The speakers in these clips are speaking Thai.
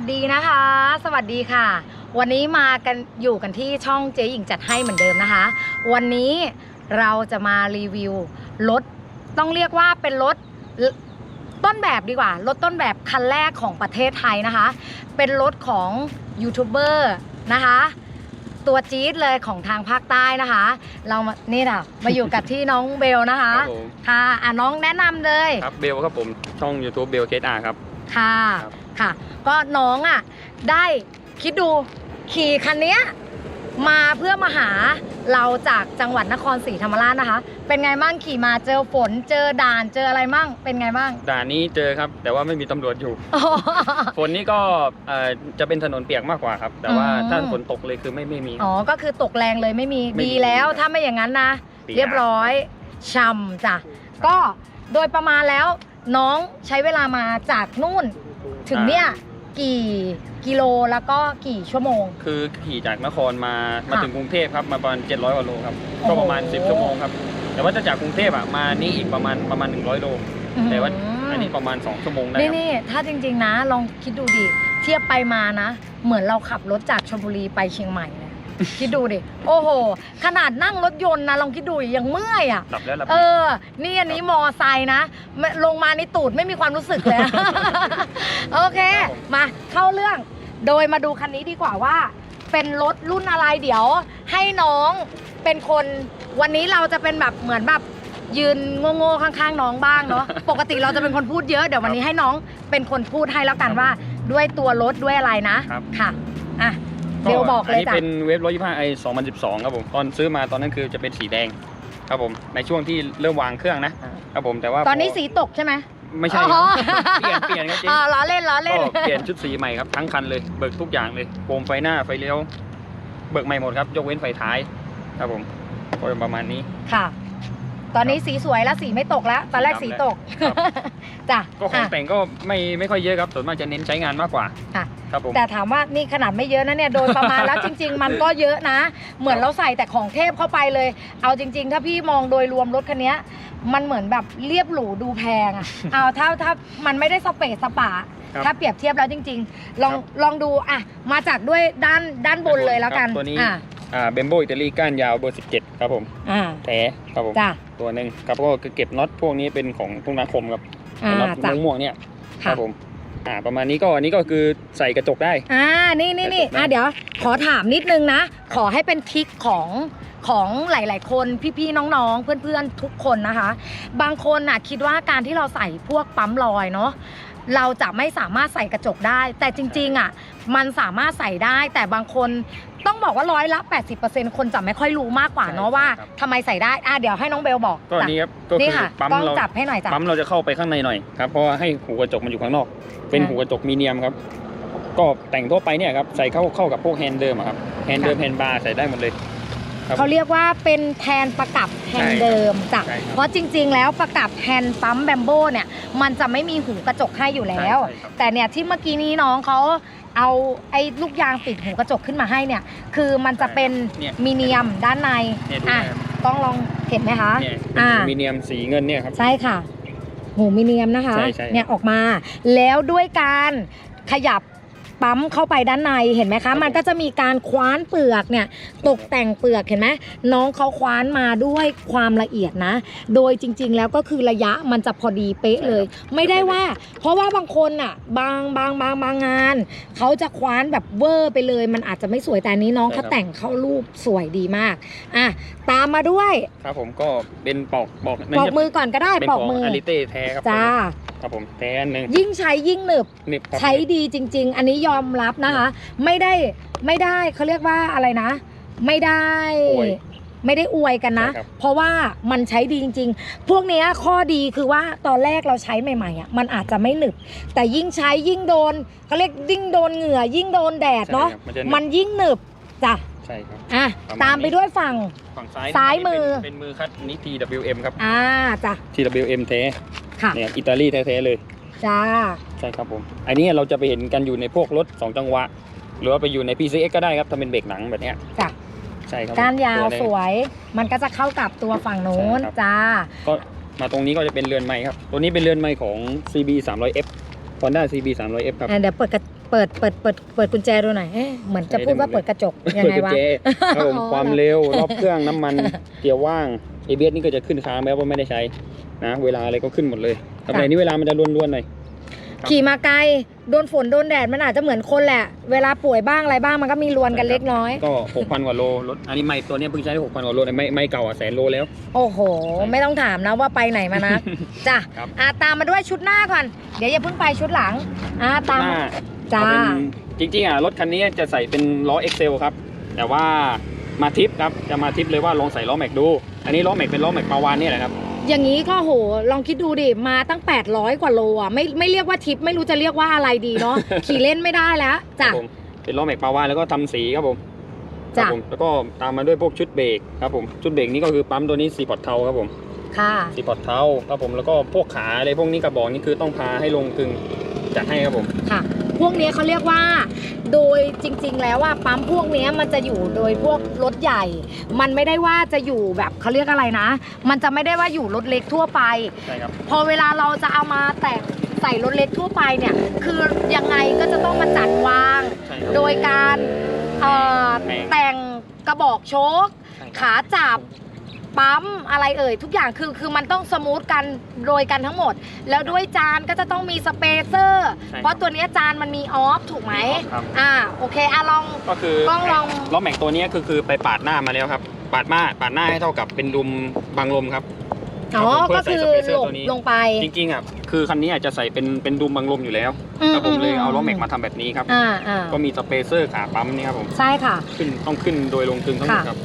สวัสดีนะคะ สวัสดีค่ะ วันนี้มากันอยู่กันที่ช่องเจ๊หญิงจัดให้เหมือนเดิมนะคะ วันนี้เราจะมารีวิวรถต้องเรียกว่าเป็นรถต้นแบบดีกว่ารถต้นแบบคันแรกของประเทศไทยนะคะ เป็นรถของยูทูบเบอร์นะคะ ตัวจี๊ดเลยของทางภาคใต้นะคะ เรามานี่นะมาอยู่กับที่น้องเบลนะคะครับผม ค่ะอะน้องแนะนำเลย ครับเบลครับผมช่อง YouTube เบลเคสอาครับ ค่ะ ครับ ค่ะ ก็น้องอะได้คิดดูขี่คันเนี้ยมาเพื่อมาหาเราจากจังหวัดนครศรีธรรมราชนะคะ เป็นไงบ้างขี่มาเจอฝนเจอด่านเจออะไรมั่งเป็นไงบ้าง ด่านนี้เจอครับ แต่ว่าไม่มีตำรวจอยู่ ฝนนี่ก็เอ่อจะเป็นถนนเปียกมากกว่าครับ แต่ว่าอืม ถ้าฝนตกเลยคือไม่ไม่มี อ๋อก็คือตกแรงเลยไม่มีไม่มีดีแล้วครับถ้าไม่อย่างนั้นนะปีกเรียบร้อยช่ำจ้ะก็โดยประมาณแล้วน้องใช้เวลามาจากนู่น ถึงเนี่ยกี่กิโลแล้วก็กี่ชั่วโมง คือขี่จากนครมามาค่ะถึงกรุงเทพครับมาประมาณ700กว่าโลครับโอ้โหก็ประมาณ 10 ชั่วโมงครับแต่ว่าถ้าจากกรุงเทพอะมานี่อีกประมาณประมาณ 100 โลแต่ว่าอันนี้ประมาณ 2 ชั่วโมงได้นี่ครับนี่ถ้าจริง ๆ นะ ลองคิดดูดิเทียบไปมานะ เหมือนเราขับรถจากชลบุรีไปเชียงใหม่เลย คิดดูดิ โอ้โห ขนาดนั่งรถยนต์นะลองคิดดูยังเมื่อยอะ หลับแล้วหลับเออีก อ นี่อันนี้มอไซค์นะไม่ลงมาในตูดไม่มีความรู้สึกเลย โอเคมาเข้าเรื่อง โดยมาดูคันนี้ดีกว่าว่า เป็นรถรุ่นอะไรเดี๋ยว ให้น้องเป็นคนวันนี้เราจะเป็นแบบเหมือนแบบยืนโง่ๆข้างๆน้องบ้างเนาะ ปกติเราจะเป็นคนพูดเยอะเดี๋ยววันนี้ให้น้องเป็นคนพูดให้แล้วกันว่า ด้วยตัวรถด้วยอะไรนะครับ ค่ะ อะ เบลบอกเลยอันนี้จ้ะเป็นเวฟ125ไอ2012 ครับผม ตอนซื้อมาตอนนั้นคือจะเป็นสีแดง ครับผม ในช่วงที่เริ่มวางเครื่องนะ ครับผม แต่ว่าตอนนี้พสีตกใช่ไหมไม่ใช่อ๋คอรับเปลี่ยน เปลี่ยนครับเจ๊อ๋อล้อเล่นล้อเล่น ก็เปลี่ยนชุดสีใหม่ครับ ทั้งคันเลย เบิกทุกอย่างเลย โคมไฟหน้า ไฟเลี้ยว เบิกใหม่หมดครับ ยกเว้นไฟท้าย ครับผมก็ประมาณนี้ ค่ะ ตอนนี้สีสวยแล้วสีไม่ตกแล้วตอนแรกสีตก ครับ จ้ะก็ของอะแต่งก็ไม่ไม่ค่อยเยอะครับ ส่วนมากจะเน้นใช้งานมากกว่า ค่ะ ครับผมแต่ถามว่านี่ขนาดไม่เยอะนะเนี่ยโดยประมาณแล้วจริง ๆ มันก็เยอะนะ เหมือนเราใส่แต่ของเทพเข้าไปเลย เอาจริง ๆ ถ้าพี่มองโดยรวมรถคันเนี้ยมันเหมือนแบบเรียบหรูดูแพงอะเอาถ้าถ้ามันไม่ได้สเปซสปาครับถ้าเปรียบเทียบแล้วจริง ๆ ลองครับ ลองดูอะมาจากด้วยด้านด้านบนเลยแล้วกันครับตัวนี้อะอ่าเบมโบอิตาลีก้านยาวเบอร์ 17 ครับผมอ่าแท้ครับผมจ้ะตัวหนึ่งครับก็คือเก็บน็อตพวกนี้เป็นของพวกนักคมครับอ่าน็อตจ้ะม่วงๆเนี่ยคค่ะรับผม อ่าประมาณนี้ก็อันนี้ก็คือใส่กระจกได้ อ่า นี่นี่นี่อะเดี๋ยว ขอถามนิดนึงนะ ขอให้เป็นทริกของของหลาย ๆ คนพี่ๆน้องๆ เพื่อนๆทุกคนนะคะ บางคนน่ะคิดว่าการที่เราใส่พวกปั๊มลอยเนาะเราจะไม่สามารถใส่กระจกได้ แต่จริงๆอะมันสามารถใส่ได้แต่บางคน ต้องบอกว่าร้อยละ 80%คนจะไม่ค่อยรู้มากกว่าเนาะว่าทำไมใส่ได้อะเดี๋ยวให้น้องเบลบอกก็อัจ้ะนนี้ครับก็นี่คือค่ะปั๊มกล้องเราจับให้หน่อยจ้ะ ปั๊มเราจะเข้าไปข้างในหน่อยครับเพราะว่าให้หูกระจกมันอยู่ข้างนอก เป็นอ่าหูกระจกมีเนียมครับ ก็แต่งทั่วไปเนี่ยครับใส่เข้าเข้ากับพวกแฮนด์เดิมอะครับแฮนด์เดิมแฮนด์บาร์ใส่ได้หมดเลย ครับเขาเรียกว่าเป็นแทนประกับแฮนด์เดิมจ้ะใช่ครับเพราะจริง ๆ แล้วประกับแฮนด์ปั๊มแบมโบเนี่ยมันจะไม่มีหูกระจกให้อยู่แล้ว ใช่ครับ แต่เนี่ยที่เมื่อกี้นี้น้องเขาเอาไอ้ลูกยางปิดหูกระจกขึ้นมาให้เนี่ยคือมันจะเป็นเนี่ยมีเนียมด้านในเนี่ยดูอะนะครับ ต้องลองเห็นไหมคะ เนี่ยอ่า มีเนียมสีเงินเนี่ยครับ ใช่ค่ะหูมีเนียมนะคะใช่ใช่ เนี่ยออกมา แล้วด้วยการขยับ ปั๊มเข้าไปด้านในเห็นไหมครัคะบมันก็จะมีการคว้านเปลือกเนี่ยตกแต่งเปลือกเห็นไหมน้องเขาคว้านมาด้วยความละเอียดนะ โดยจริง ๆ แล้วก็คือระยะมันจะพอดีเป๊ะเลย ไม่ได้ว่า เพราะว่าบางคนอะบางบางบางบางงานเขาจะคว้านแบบเวอร์ไปเลย มันอาจจะไม่สวยแต่อันนี้น้องเขาแต่งเข้ารูปสวยดีมากอะตามมาด้วยครับผมก็เป็นปอกปอกปอกมือก่อนก็ได้เป็นปขอกองมืออาริเต้แท้ครับจ้า ครับผมแท้อันหนึ่งยิ่งใช้ยิ่งหนึบนิบครับใช้ดีจริง ๆ อันนี้ยอมรับนะคะ ไม่ได้ไม่ได้เขาเรียกว่าอะไรนะ ไม่ได้อวยไม่ได้อวยกันนะ ใช่ครับ เพราะว่ามันใช้ดีจริง ๆ พวกเนี้ยข้อดีคือว่าตอนแรกเราใช้ใหม่ๆอะมันอาจจะไม่หนึบ แต่ยิ่งใช้ยิ่งโดนเขาเรียกยิ่งโดนเหงื่อยิ่งโดนแดดเนาะ ใช่ครับมันจะมันยิ่งหนึบจ้ะ ใช่ครับ อะประมาณตามไปนี้ด้วยฝั่ง ฝั่งซ้ายซ้ายมือ เป็นเป็นมือคัดนี่ TWM ครับ อ่าจ้ะ TWM แท้ค่ะ เนี่ยอิตาลีแท้ๆเลย จ้า ใช่ครับผม อันนี้เราจะไปเห็นกันอยู่ในพวกรถ 2 จังหวะ หรือว่าไปอยู่ใน PCX ก็ได้ครับถ้าเป็นเบรกหนังแบบเนี้ยจ้ะ ใช่ครับก้านยาวตันี้สวย มันก็จะเข้ากับตัวฝั่งนู้นใช่ครับ จ้า ก็มาตรงนี้ก็จะเป็นเรือนไม้ครับ ตัวนี้เป็นเรือนไม้ของ CB 300F Honda CB 300F ครับ อะเดี๋ยวเปิดกระ เปิดเปิดเปิดเปิดกุญแจดูหน่อยเอ๊ะเหมือนจะพูดว่าเปิดกระจกยังไงวะเปิดกุญแจครับผมอ๋อความเร็วรอบเครื่องน้ำมันเกียร์ว่าง ABS นี่ก็จะขึ้นค้างแม้ว่าไม่ได้ใช้นะ เวลาอะไรก็ขึ้นหมดเลยครับในนี้เวลามันจะรวนๆหน่อยครับขี่มาไกลโดนฝนโดนแดดมันอาจจะเหมือนคนแหละ เวลาป่วยบ้างอะไรบ้างมันก็มีรวนกันเล็กน้อย ก็6,000กว่าโลรถอันนี้ไม่ตัวเนี้ยเพิ่งใช้ได้6,000กว่าโลแต่ไม่ไม่เก่าอะแสนโลแล้ว โอ้โห ไม่ต้องถามนะว่าไปไหนมานะจ้ะครับอะตามมาด้วยชุดหน้าก่อน เดี๋ยวอย่าเพิ่งไปชุดหลังอะตามหน้า จ้า เอาเป็นจริงๆอะรถคันนี้จะใส่เป็นล้อ Excel ครับ แต่ว่ามาทิปครับจะมาทิปเลยว่าลองใส่ล้อแม็กดู อันนี้ล้อแม็กเป็นล้อแม็กปาวานเนี่ยแหละครับอย่างนี้ก็โห ลองคิดดูดิ มาตั้ง 800 กว่าโลอะ ไม่ไม่เรียกว่าทิป ไม่รู้จะเรียกว่าอะไรดีเนาะ ขี่เล่นไม่ได้แล้วจ้ะ ครับผมเป็นล้อแม็กปาวานแล้วก็ทำสีครับผมคจ้ะรับผมแล้วก็ตามมาด้วยพวกชุดเบรกครับผมชุดเบรกนี้ก็คือปั๊มตัวนี้สีพอร์ตเทาครับผมค่ะ สีพอร์ตเทาครับผมแล้วก็พวกขาอะไรพวกนี้กระบอกนี่คือต้องพาให้ลงกึงจัดให้ครับผม ค่ะ พวกนี้เขาเรียกว่า โดยจริง ๆ แล้วว่าปั๊มพวกนี้มันจะอยู่โดยพวกรถใหญ่ มันไม่ได้ว่าจะอยู่แบบเขาเรียกอะไรนะ มันจะไม่ได้ว่าอยู่รถเล็กทั่วไป ใช่ครับพอเวลาเราจะเอามาแต่งใส่รถเล็กทั่วไปเนี่ย คือยังไงก็จะต้องมาจัดวาง ใช่ครับ โดยการเอ่อแต่งแต่งกระบอกโชคใช่ครับขาจับ ปั๊มอะไรเอ่ยทุกอย่างคือคือมันต้องสมูทกันโดยกันทั้งหมด แล้วด้วยจานก็จะต้องมีสเปเซอร์ ใช่ครับเพราะตัวเนี้ยจานมันมีออฟถูกไหมครับ อ่าโอเคอะลอง ก็คือกล้องลอง ล้อแม็กตัวนี้คือคือไปปาดหน้ามาแล้วครับ ปาดหน้าปาดหน้าให้เท่ากับเป็นดุมบังลมครับอ๋อครับผมก็คือเพื่อใส่สเปเซอร์หลบตัวนี้ลงไป จริงๆอะคือคันนี้อาจจะใส่เป็นเป็นดุมบังลมอยู่แล้วอืครับผมเลยมเอาล้อแม็กมาทำแบบนี้ครับ อ่าอ่าก็มีสเปเซอร์ขาปั๊มนี่ครับผม ใช่ค่ะ ขึ้นต้องขึ้นโดยลงกึงทั้งหมดครับ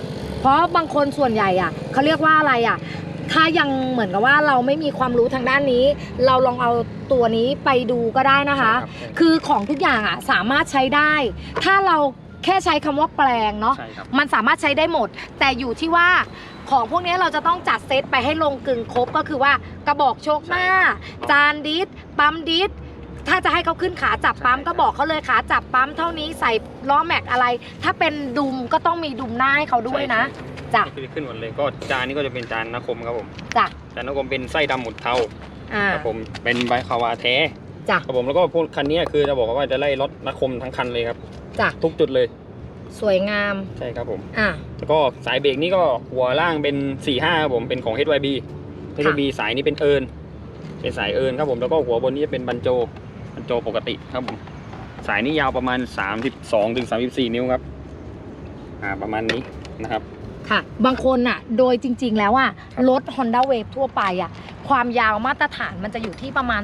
เพราะบางคนส่วนใหญ่อะเขาเรียกว่าอะไรอะ ถ้ายังเหมือนกับว่าเราไม่มีความรู้ทางด้านนี้ เราลองเอาตัวนี้ไปดูก็ได้นะคะ ใช่ครับคือของทุกอย่างอะสามารถใช้ได้ ถ้าเราแค่ใช้คำว่าแปลงเนาะ ใช่ครับ มันสามารถใช้ได้หมด แต่อยู่ที่ว่าของพวกนี้เราจะต้องจัดเซตไปให้ลงกึ่งครบก็คือว่ากระบอกโชคหน้า จานดิสปั๊มดิส ถ้าจะให้เขาขึ้นขาจับปั๊มใช่ก็บอกเขาเลยขาจับปั๊มเท่านี้ใส่ล้อแม็กอะไร ถ้าเป็นดุมก็ต้องมีดุมหน้าให้เขาด้วยนะจ้ะนี่คือขึ้นหมดเลยก็จานนี้ก็จะเป็นจานนคมครับผมจ้ะจานนคมเป็นไส้ดำหมุดเทาอ่าครับผมเป็นใบคาวาแท้จ้ะครับผมแล้วก็พวกคันนี้คือจะบอกว่าจะไล่รถนคมทั้งคันเลยครับจ้ะทุกจุดเลย สวยงามใช่ครับผมอะแล้วก็สายเบรกนี่ก็หัวล่างเป็น4 5ครับผมเป็นของ HYB HYB สายนี้เป็นเอิร์นเป็นสายเอิร์นครับผมแล้วก็หัวบนนี้จะเป็นบันโจบัน โจปกติครับผมสายนี้ยาวประมาณ 32ถึง34 นิ้วครับ อ่าประมาณนี้นะครับ ค่ะ บางคนอะ โดยจริง ๆ แล้วอะครับ รถ Honda Wave ทั่วไปอะ ความยาวมาตรฐานมันจะอยู่ที่ประมาณ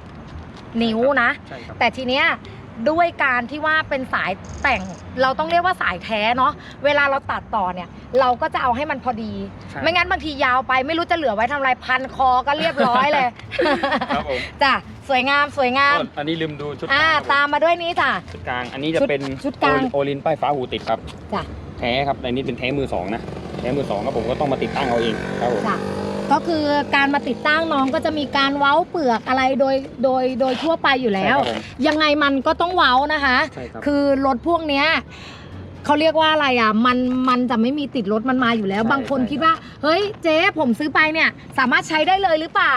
36 นิ้วนะ ใช่ครับ แต่ทีเนี้ยด้วยการที่ว่าเป็นสายแต่งเราต้องเรียกว่าสายแท้เนาะเวลาเราตัดต่อเนี่ย เราก็จะเอาให้มันพอดี ใช่ ไม่งั้นบางทียาวไปไม่รู้จะเหลือไว้ทำอะไรพันคอก็เรียบร้อยเลย ครับผม จ้ะ สวยงามสวยงามก็อันนี้ลืมดูชุดอ่ากลางครับผมตามมาด้วยนี้จ้ะ ชุดกลาง อันนี้จะชุดเป็นชุดกลาง โอลินป้ายฟ้าหูติดครับ จ้ะแท้ครับในนี้เป็นแท้มือสองนะ แท้มือสองครับผมก็ต้องมาติดตั้งเอาเองครับผมจ้ะก็คือการมาติดตั้งน้องก็จะมีการเว้าเปลือกอะไรโดยโดยโดยทั่วไปอยู่แล้วใช่ครับผมยังไงมันก็ต้องเว้านะคะ ใช่ครับคือรถพวกเนี้ยเขาเรียกว่าอะไรอะมันมันจะไม่มีติดรถมันมาอยู่แล้ว ใช่บางคนใช่ คิดว่า เฮ้ยเจ๊ผมซื้อไปเนี่ย สามารถใช้ได้เลยหรือเปล่า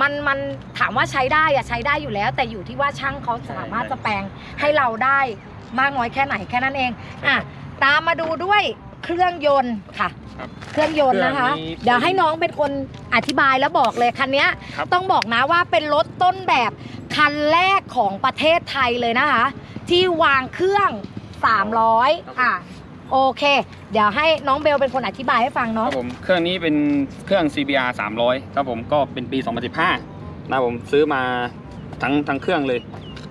มันมันถามว่าใช้ได้อะใช้ได้อยู่แล้ว แต่อยู่ที่ว่าช่างเขาสามารถจะแปลงให้เราได้มากน้อยแค่ไหนแค่นั้นเองอะตามมาดูด้วยเครื่องยนต์ค่ะ ครับ เครื่องยนต์นะคะ เครื่องนี้เดี๋ยวให้น้องเป็นคนอธิบายแล้วบอกเลยคันเนี้ยครับ ต้องบอกนะว่าเป็นรถต้นแบบคันแรกของประเทศไทยเลยนะคะ ที่วางเครื่อง 300อะ โอเค เดี๋ยวให้น้องเบลเป็นคนอธิบายให้ฟังคเนาะรับผมเครื่องนี้เป็นเครื่อง CBR 300ครับผมก็เป็นปี 2015นะครับผมซื้อมาทั้งทั้งเครื่องเลย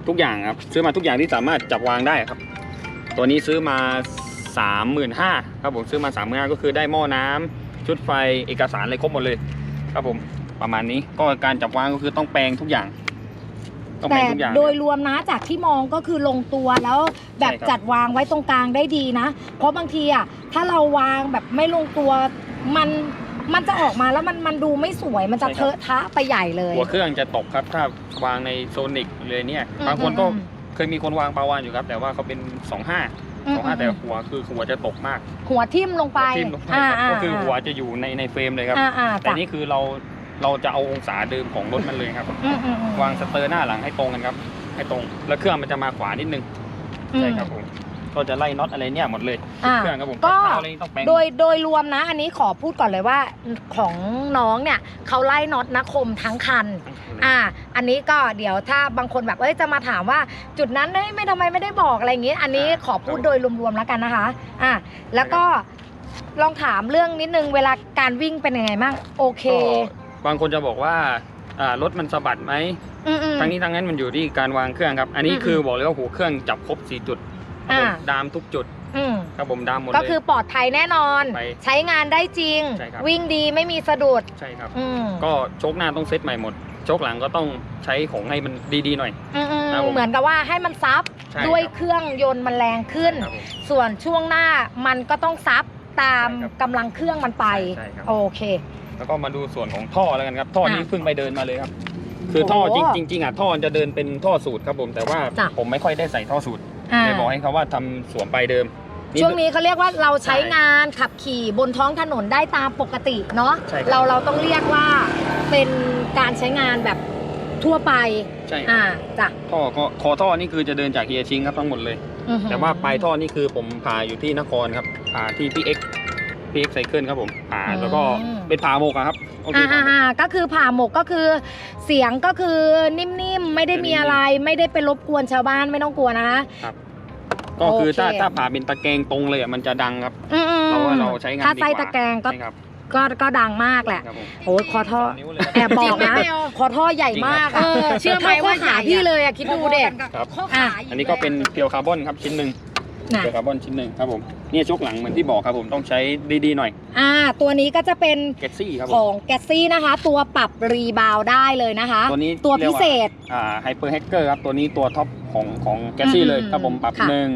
ทุกอย่างครับซื้อมาทุกอย่างที่สามารถจับวางได้ครับ ตัวนี้ซื้อมา 35,000ครับผมซื้อมา 35,000ก็คือได้หม้อน้ำชุดไฟเอกสารอะไรครบหมดเลย ครับผมประมาณนี้ก็การจับวางก็คือต้องแปลงทุกอย่าง ต้องแปลแต่งทุกอย่าง โดยรวมนะจากที่มองก็คือลงตัวแล้วแบบใช่ครับ จัดวางไว้ตรงกลางได้ดีนะ เพราะบางทีอะถ้าเราวางแบบไม่ลงตัวมันมันจะออกมาแล้วมันมันดูไม่สวยมันจะเทอะทะไปใหญ่เลย หัวเครื่องจะตกครับ ถ้าวางในโซนิกเลยเนี่ย อืมบางคนก็อืม เคยมีคนวางปลาวานอยู่ครับ แต่ว่าเขาเป็น 25อืม25แต่หัวคือหัวจะตกมากหัวทิ่มลงไปทิ่มลงไปอ่าครับอ่าก็คือหัวจะอยู่ในในเฟรมเลยครับ อ่าอ่าแต่จ้ะ นี่คือเรา เราจะเอาองศาเดิมของรถมันเลยครับ อืมอืมอืมวางสเตอร์หน้าหลังให้ตรงกันครับ ให้ตรง แล้วเครื่องมันจะมาขวานิดนึงอืมใช่ครับผม ก็จะไล่น็อตอะไรเนี่ยหมดเลย อ่า เครื่องครับผมก็ เท้าอะไรนี่ต้องแปลง โดยโดยรวมนะ อันนี้ขอพูดก่อนเลยว่าของน้องเนี่ยเขาไล่น็อตนะคมทั้งคัน อ่า อันนี้ก็เดี๋ยวถ้าบางคนแบบเอ้ยจะมาถามว่าจุดนั้นเอ้ยไม่ทำไมไม่ได้บอกอะไรอย่างงี้ อันนี้ขอพูดโดยรวมๆแล้วกันนะคะ อ่า แล้วก็ลองถามเรื่องนิดนึงเวลาการวิ่งเป็นยังไงบ้างโอเค ก็ บางคนจะบอกว่าอ่ารถมันสะบัดไหมอืมอืม ทั้งนี้ทั้งนั้นมันอยู่ที่การวางเครื่องครับ อันนี้อืมคือบอกเลยว่าหัวเครื่องจับครบ4จุดครับผมอ่า ดามทุกจุดอืมครับผมดามหมดเลย ก็คือปลอดภัยแน่นอน ไปใช้งานได้จริง ใช่ครับ วิ่งดีไม่มีสะดุด ใช่ครับ อืมก็โชคหน้าต้องเซตใหม่หมด โชคหลังก็ต้องใช้ของให้มันดีๆหน่อย อืมอืมครับผม เหมือนกับว่าให้มันซับใช่ด้วยครับเครื่องยนต์มันแรงขึ้นครับผม ส่วนช่วงหน้ามันก็ต้องซับตามใช่ครับกำลังเครื่องมันไป ใช่ครับ โอเค แล้วก็มาดูส่วนของท่อแล้วกันครับ ท่อนี้อะเพิ่งไปเดินมาเลยครับ คือท่อโอ้จริงจริงๆอะท่อจะเดินเป็นท่อสูตรครับผม แต่ว่าจ้ะผมไม่ค่อยได้ใส่ท่อสูตรอ่าเลยบอกให้เขาว่าทำสวมไปเดิม ช่วงนี้เขาเรียกว่าเราใช้ใช่งานขับขี่บนท้องถนนได้ตามปกติเนาะใช่ครับเราเราต้องเรียกว่าเป็นการใช้งานแบบทั่วไปใช่อ่าจ้ะท่อก็คอท่อนี่คือจะเดินจากเฮียชิงครับทั้งหมดเลยอื้อหือแต่ว่าปลายท่อนี่คือผมผ่าอยู่ที่นครครับผ่าที่พี่เอ็ก พีเอ็กไซเคิลครับผมผ่าแล้วก็เป็นผ่าโมกอะครับอ่าผ่าอ่าโมก อ่าก็คือผ่าหมกก็คือ เสียงก็คือนิ่มๆ ไม่ได้มีอะไร ไม่ได้ไปรบกวนชาวบ้านไม่ต้องกลัวนะคะ ก็คือถ้าโอเค ถ้าผ่าเป็นตะแกรงตรงเลยอะมันจะดังครับอืมเราว่าเราใช้งานถ้าดีกว่าตะแกรงก็ใช่ครับก็ก็ดังมากแหละครับผมโอ้ยคอท่อ นิ้วเลยครับ แอบบอกนะ คอท่อใหญ่มากจริอะงครับเอเชื่อไหมว่าขาพี่เลยอะคิดดูเด็ก ครับ ข้อขาอันนี้ก็เป็นเพียวคาร์บอนครับชิ้นหนึ่ง น่ะเพียวคาร์บอนชิ้นหนึ่งครับผมเนี่ยชุกหลังเหมือนที่บอกครับผมต้องใช้ดีๆหน่อยอ่า ตัวนี้ก็จะเป็นเกตซี่ครับผขมองแกสซี่นะคะ ตัวปรับรีบาวได้เลยนะคะ ตัวนี้ตัวรียพิกาเศษ อ่าไฮเปอร์แฮกเกอร์ครับตัวนี้ตัวท็อปของของแกสซี่เลยอืมครับผมปรับค่ะ หนึ่ง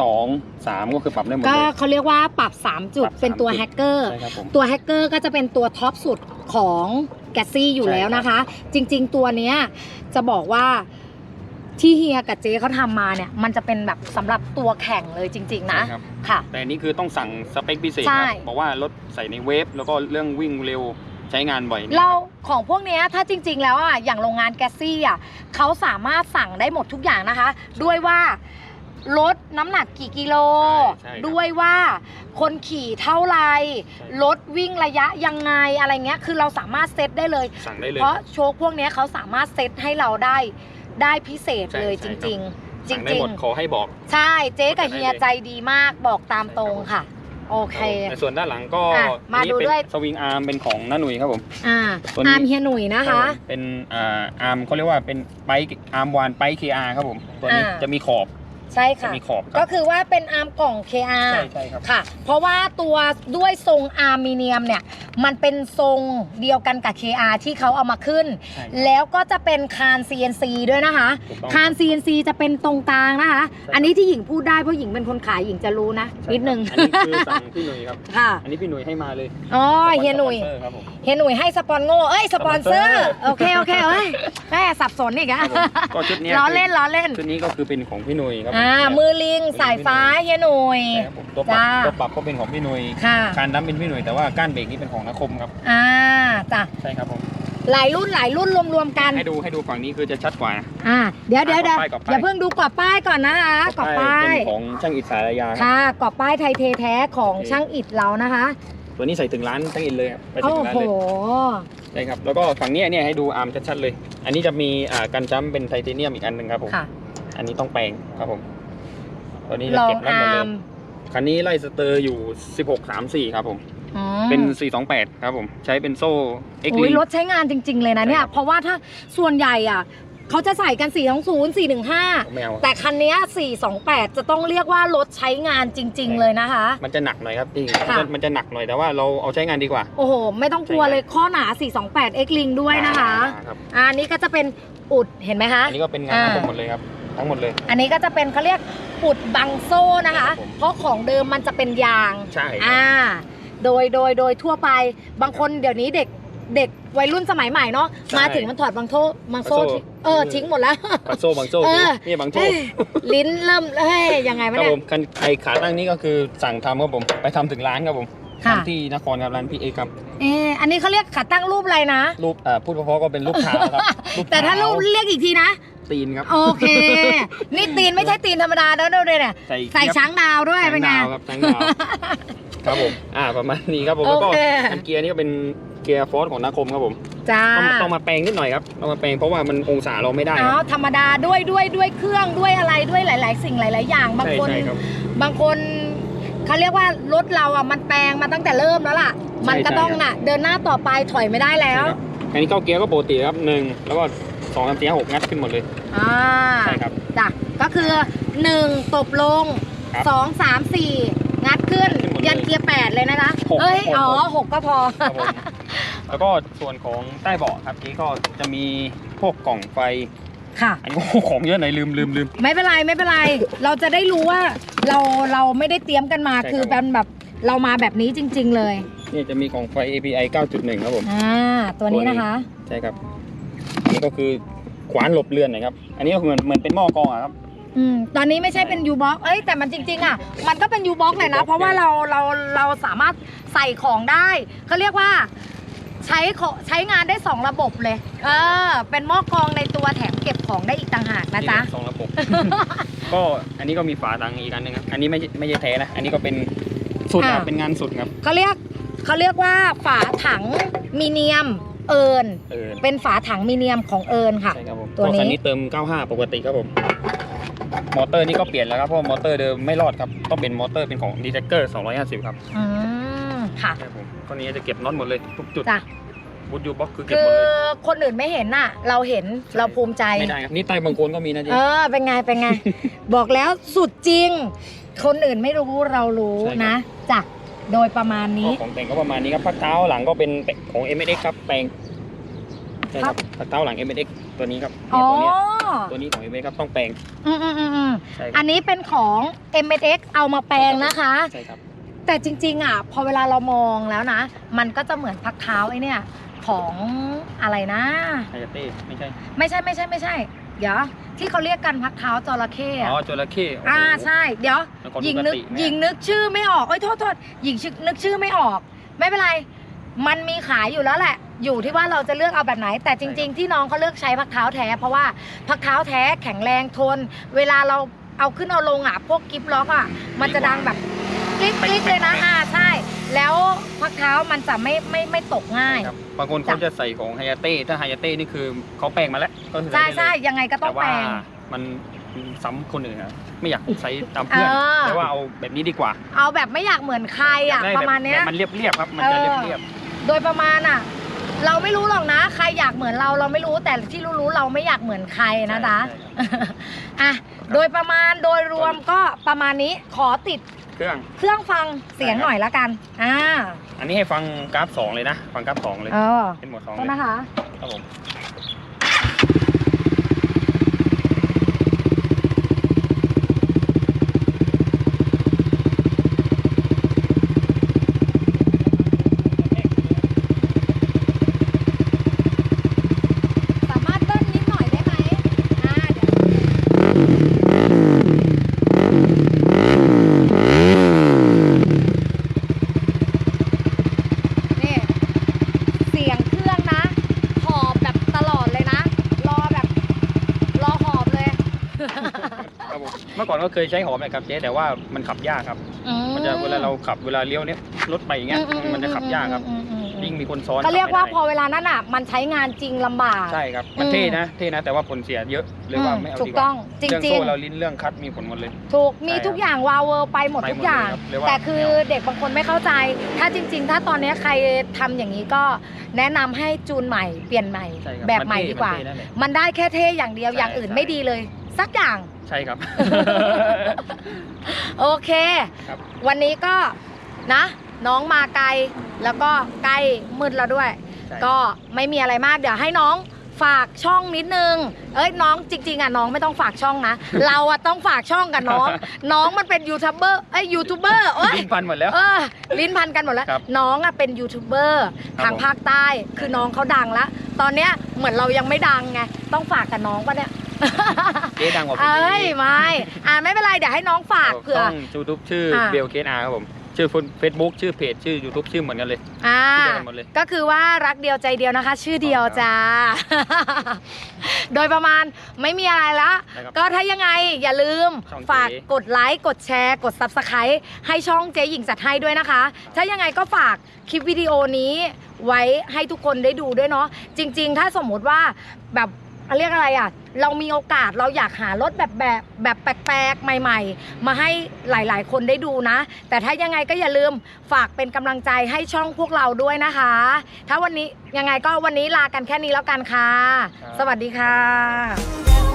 สองสามก็คือปรับได้หมดก็เลย เขาเรียกว่าปรับ 3 จุดปรับเป็นตัว3จุด แฮกเกอร์ ใช่ครับผม ตัวแฮกเกอร์ก็จะเป็นตัวท็อปสุดของแกสซี่อยู่ใช่แล้วนะคะ จริง ๆ ตัวเนี้ยจะบอกว่า ที่เฮียกับเจ๊เขาทำมาเนี่ย มันจะเป็นแบบสำหรับตัวแข่งเลยจริง ๆ นะใช่ครับ ค่ะ แต่อันนี้คือต้องสั่งสเปคพิเศษใช่ ครับบอกว่ารถใส่ในเวฟแล้วก็เรื่องวิ่งเร็วใช้งานบ่อยนี่เราของพวกเนี้ยถ้าจริง ๆ แล้วอะอย่างโรงงานแกสซี่อะเขาสามารถสั่งได้หมดทุกอย่างนะคะ ด้วยว่าลดน้ำหนักกี่กิโล ใช่ครับ ด้วยว่าคนขี่เท่าไหรใช่รถวิ่งระยะยังไงอะไรเงี้ย คือเราสามารถเซตได้เลย สั่งได้เลยเพราะโชคพวกเนี้ยเขาสามารถเซตให้เราได้ ได้พิเศษใช่เลยใช่จครับริง ๆ จสั่งได้ริงหมดขอให้บอก ๆ ใช่เจ๊กับเฮียได้เลยใจดีมากบอกตามตรงค่ะ โอเค ในส่วนด้านหลังก็อะมาอันนี้ดูเป็นด้วย สวิงอาร์มเป็นของน้าหนุ่ยครับผม อ่าตัวนี้ อาร์มเฮียหนุ่ยนะคะรับผมเป็นอ่าอาร์มเขาเรียกว่าเป็นไปอาร์มวานไปเคอาร์ครับผม ตัวนี้อ่า จะมีขอบ ใช่จะค่ะ มีขอบคก็รับ คือว่าเป็นอาร์มกล่อง KR ใช่ใช่ครับ ค่ะ เพราะว่าตัวด้วยทรงอาร์มิเนียมเนี่ย มันเป็นทรงเดียวกันกับ KR ที่เขาเอามาขึ้น ใช่แล้วก็จะเป็นคาน CNC ด้วยนะคะ ถูกต้องคาน CNC จะเป็นตรงกลางนะคะครับอันนี้ที่หญิงพูดได้เพราะหญิงเป็นคนขายหญิงจะรู้นะ ใช่นิดนึงครับอันนี้คือสั่งพี่หนุ่ยครับ ค่ะ อันนี้พี่หนุ่ยให้มาเลยอ๋อเฮียหนุ่ย สปอเซอร์ครับผม เฮียหนุ่ยให้สปอนโง่เอ้ย สปอนเซอร์ สปอนเซอร์ โอเค โอเคเอ้ยแม่สับสนอีกอะครับผมก็ชุดเนี้ยล้อเล่นล้อเล่น ชุดนี้ก็คือเป็นของพี่หนุ่ยครับอ่าเนี่ยมือลิงสายฟ้าเฮียหนุ่ย ใช่ครับผมตัวปรับจ้าตัวปรับก็เป็นของพี่หนุ่ยค่ะการดั้มเป็นพี่หนุ่ยแต่ว่าก้านเบรกนี่เป็นของนักคมครับอ่าจ้ะใช่ครับผมหลายรุ่นหลายรุ่นรวมๆกันให้ดูให้ดูฝั่งนี้คือจะชัดกว่าอ่าเดี๋ยวเดี๋ยวเดี๋ยวกรอบป้ายกรอบป้าย อย่าเพิ่งดูกรอบป้ายก่อนนะคะกรอบป้ายเป็นของช่างอิสระยาครับ ค่ะกรอบป้ายไทยเทแท้ของโอเค ช่างอิดเรานะคะตัวนี้ใส่ถึงร้านช่างอินเลยครับไปถึโอ้งร้านโห เลยใช่ครับแล้วก็ฝั่งเนี้ยเนี่ยให้ดูอาร์มชัดๆเลย อันนี้จะมีอ่ากันจ้ำเป็นไทเทเนียมอีกอันหนึ่งครับผมค่ะ อันนี้ต้องแปลงครับผมตัวนี้จะลองเก็บไว้หมดอาเลร์ยมคันนี้ไล่สเตอร์อยู่ 16 3 4 ครับผมอืมเป็น 428 ครับผม ใช้เป็นโซ่เอ็กโอ้ยลิรถใช้งานจริง ๆ เลยนะเนี่ย ใช่ครับ เพราะว่าถ้าส่วนใหญ่อะเขาจะใส่กัน 4 2 0 4 1 5ไม่เอาแต่คันเนี้ย428 จะต้องเรียกว่ารถใช้งานจริง ๆ เลยนะคะ มันจะหนักหน่อยครับจริงค่ะมันจะมันจะหนักหน่อยแต่ว่าเราเอาใช้งานดีกว่า โอ้โห ไม่ต้องกลัวเลยข้อหนา 428 X Link ด้วยนะคะอ่าครับอะอันนี้ก็จะเป็นอุดเห็นไหมคะ อันนี้ก็เป็นงานอ่าของผมหมดเลยครับ ทั้งหมดเลย อันนี้ก็จะเป็นเขาเรียกอุดบังโซ่นะคะครับผมเพราะของเดิมมันจะเป็นยางใช่ครับ อ่า โดยโดยโดยทั่วไปบางคนเดี๋ยวนี้เด็กเด็กวัยรุ่นสมัยใหม่เนาะใช่มาถึงมันถอดบางโซ่บางโซ่บางโซ่ทิ้งเออทิ้งหมดแล้ว บางโซ่บางโซ่เออ นี่บางโซ่เอ้ยลิ้นเริ่มเฮ้ยยังไงควะรับเนี่ผย มคันไอขาตั้งนี้ก็คือสั่งทำครับผม ไปทำถึงร้านครับผมค่ะร้านที่นครครับร้านพี่เอกครับ เอออันนี้เขาเรียกขาตั้งรูปอะไรนะ รูปเอ่อพูดเพราะๆก็เป็นรูปเท้าครับรูปแต่ถ้ารูปเรียกอีกทีนะ ตีนครับ โอเค นี่ตีนไม่ใช่ตีนธรรมดาเด้อเด้อเนี่ยใส่ใส่เกียร์ช้างดาวด้วยช้างเป็นไงดาวครับช้างดาวครับผมอ่าประมาณนี้ครับผมแล้วก็โอเคอันเกียร์นี่ก็เป็นเกียร์ฟอร์สของนาคมครับผมจ้าต้องต้องมาแปลงนิดหน่อยครับต้องมาแปลงเพราะว่ามันองศาเราไม่ได้คอ๋อรับธรรมดาด้วยด้วยด้วยเครื่องด้วยอะไรด้วยหลาย ๆ สิ่งหลาย ๆ อย่างบางใช่คนใช่ครับบางคนเขาเรียกว่ารถเราอะมันแปลงมาตั้งแต่เริ่มแล้วล่ะ มันก็ใช่ต้องครับน่ะ เดินหน้าต่อไปถอยไม่ได้แล้วใช่ครับอันนี้เข้าเกียร์ก็ปกติครับหนึ่งแล้วก็ สองสามสี่ห้าหกงัดขึ้นหมดเลย อ่าใช่ครับ จ้ะก็คือหนึ่งตบลงครับสองสามสี่งัดขึ้นขึ้นหมดเลยยันเกียร์แปดเลยนะคะหกเอ้ยหก อ๋อหกก็พอ ครับผม แล้วก็ส่วนของใต้เบาะครับนี้ก็จะมีพวกกล่องไฟ ค่ะ อันนี้ก็ของเยอะหน่อยลืมลืมลืม ไม่เป็นไรไม่เป็นไร เราจะได้รู้ว่าเราเราไม่ได้เตรียมกันมาใช่ครับ คือเป็นแบบเรามาแบบนี้จริง ๆ เลยนี่จะมีกล่องไฟ API 9.1 ครับผม อ่าตัวนี้นะคะ ใช่ครับอั นนี้ก็คือขวานหลบเรือนนะครับ อันนี้ก็เหมือนเหมือนเป็นหม้อกรองอะครับ อืมตอนนี้ไม่ใช่เป็น U box เอ้ยแต่มันจริง ๆ อะ มันก็เป็น U box เลยนะ U-box เพราะว่าเราเราเราสามารถใส่ของได้เขาเรียกว่าใช้ขอใช้งานได้ 2 ระบบเลย เออ เป็นหม้อกรองในตัวแถมเก็บของได้อีกต่างหากนะจ๊ะนี่สองระบบ ก็อันนี้ก็มีฝาตังอีกอันหนึงครับ อันนี้ไม่ใช่ไม่ใช่แท้นะ อันนี้ก็เป็นสุดครับอ่า เป็นงานสุดครับ เขาเรียกเขาเรียกว่าฝาถังมีเนียม เอิญเออเป็นฝาถังมีเนียมของเอิญค่ะ ใช่ครับผมตัวนี้ คันนี้เติม 95 ปกติครับผม มอเตอร์นี่ก็เปลี่ยนแล้วครับเพราะว่ามอเตอร์เดิมไม่รอดครับ ต้องเป็นมอเตอร์เป็นของดีเทคเกอร์250 ครับอืมค่ะครับผมตัวนี้จะเก็บน็อตหมดเลยทุกจุดจ้ะ บูทยูบ็อกคือเก็บคืหมอดเลยคนอื่นไม่เห็นน่ะ เราเห็นเราภูมิใจ ไม่ได้ครับนี่ใต้บางโคนก็มีนะเจ๊ เออ เป็นไง เป็นไง บอกแล้วสุดจริง คนอื่นไม่รู้เรารู้ใช่ครับ นะจ้ะ โดยประมาณนี้ก็ของแต่งก็ประมาณนี้ครับพักเท้าหลังก็เป็นของ m s x ครับแปลงใช่ครับพักเท้าหลัง m s x ตัวนี้ครับอ๋เนี่อยตัวเนี้ยตัวนี้ของ m s x ครับต้องแปลงอืมอืมอืมอืมใช่คอัรับนนี้เป็นของ m x เอามาแปลงนะคะ ใช่ครับแต่จริงๆอะพอเวลาเรามองแล้วนะ มันก็จะเหมือนพักเท้าไอ้เนี่ยของอะไรนะไฮยาเต้ไม่ใช่ ไม่ใช่ไม่ใช่ไม่ใช่ เดี๋ยวที่เขาเรียกกันพักเท้าจระเข้อ๋อะอจระเข้โโห อ่าใช่ เดี๋ยวแล้วก็หญิงดูนึกติไหมหญิงนึกชื่อไม่ออกเอ้ยโทษโทษหญิงชนึกชื่อไม่ออก ไม่เป็นไร มันมีขายอยู่แล้วแหละ อยู่ที่ว่าเราจะเลือกเอาแบบไหน แต่จริง ๆ ที่น้องเขาเลือกใช้พักเท้าแท้ เพราะว่าพักเท้าแท้แข็งแรงทน เวลาเราเอาขึ้นเอาลงอะพวกกิฟล็อกอะมันจะดังแบบกริ๊กกริ๊กเลยนะอ่าใช่ แล้วพักเท้ามันจะไม่ไม่ไม่ตกง่าย ครับ บางคนเขาจะใส่ของไฮยาเต้ถ้าไฮยาเต้นี่คือเขาแปลงมาแล้วก็คือใช่ได้เลยใช่ยังไงก็ต้อแต่งแปว่าลง มันซ้ำคนอื่นอะไม่อยากใช้ตามเพื่อนเออ แต่ว่าเอาแบบนี้ดีกว่าเอาแบบไม่อยากเหมือนใครอะ ได้ปแบบระมาณเนี้ย แบบมันเรียบๆครับ มันจะเออ เรียบโดยประมาณอะ เราไม่รู้หรอกนะใครอยากเหมือนเราเราไม่รู้แต่ที่รู้ๆเราไม่อยากเหมือนใครๆนะจ๊ะใช่ครับอะ โดยประมาณ โดยรวมก็ประมาณนี้ ขอติด เครื่อง เครื่องฟังเสียงได้ครับหน่อยละกันอ่าอันนี้ให้ฟังกราฟสองเลยนะ ฟังกราฟสองเลย เออเป็นหมวดสองก็เลยนะคะ ครับผม สามารถเบิ้ลนิดหน่อยได้ไหมอ่าเดี๋ยวนี่เสียงเครื่องนะ หอบแบบตลอดเลยนะ รอแบบ รอหอบเลย ครับผ มเมื่อก่อนก็เคยใช้หอมนะครับเจ๊แต่ว่ามันขับยากครับมันจะเวลาเราขับเวลาเลี้ยวเนี้ยรถไปอย่างเงี้ยอือืมันจะขับยากครับอืมอืมอืมยิ่งมีคนซ้อนเขาเรียกว่าขับพอไม่ได้เวลานั้นอะ มันใช้งานจริงลำบาก ใช่ครับมันอืม เท่นะเท่นะแต่ว่าผลเสียเยอะเลยว่าไม่เอาถูดีกกว่าต้องจเรื่องริงโซ่เราลิ้นเรื่องคัดมีผลหมดเลยๆถูกมีใช่ครับทุกอย่างวาวเวอร์ไปหมดไปหมดทุกอย่าง เลยครับเรียกว่าแต่คือไม่เอา เด็กบางคนไม่เข้าใจ ถ้าจริง ๆ ถ้าตอนนี้ใครทำอย่างนี้ก็แนะนำให้จูนใหม่เปลี่ยนใหม่ ใช่ครับแบบใหม่นเท่ดีกว่านเท่นั่นแหละ มันได้แค่เท่อย่างเดียวใช่อย่างอื่นใช่ ไม่ดีเลย สักอย่าง ใช่ครับ โอเค ครับ วันนี้ก็นะ น้องมาไกลแล้วก็ใกล้มืดแล้วด้วย ใช่ก็ไม่มีอะไรมากเดี๋ยวให้น้องฝากช่องนิดนึง เอ้ยน้องจริง ๆอะน้องไม่ต้องฝากช่องนะ เราอะต้องฝากช่องกับน้อง น้องมันเป็นยูทูบเบอร์เอ้ยยูทูบเบอร์เอ้ย ลิ้นพันหมดแล้ว เออลิ้นพันกันหมดแล้ว ครับน้องอะเป็นยูทูบเบอร์ครับทางภาคใต้ คือน้องเขาดังแล้วตอนเนี้ยเหมือนเรายังไม่ดังไง ต้องฝากกับน้องปะเนี่ย เจ๊ดังกว่าผมเอ้ยไม่อ่าไม่เป็นไรเดี๋ยวให้น้องฝากเผื่อช่องยูทูบชื่ออ่าเบลเคสอาร์ครับผม ชื่อ Facebook ชื่อเพจชื่อ YouTube ชื่อเหมือนกันเลยอ่า ชื่อเดียวกันหมดเลย ก็คือว่ารักเดียวใจเดียวนะคะ ชื่อเดียวจ้า โดยประมาณไม่มีอะไรละ นะครับก็ถ้ายังไงอย่าลืมช่องเจ๊ ฝากกดไลค์กดแชร์ กด Subscribe ให้ช่องเจ๊หญิงจัดให้ด้วยนะคะ ถ้ายังไงก็ฝากคลิปวิดีโอนี้ไว้ให้ทุกคนได้ดูด้วยเนาะจริง ๆ ถ้าสมมุติว่าแบบ เรียกอะไรอะ เรามีโอกาสเราอยากหารถแบบแบบแบบแปลกๆ ใหม่ ๆ มาให้หลายๆ คนได้ดูนะ แต่ถ้ายังไงก็อย่าลืมฝากเป็นกำลังใจให้ช่องพวกเราด้วยนะคะ ถ้าวันนี้ยังไงก็วันนี้ลากันแค่นี้แล้วกันค่ะครับสวัสดีค่ะ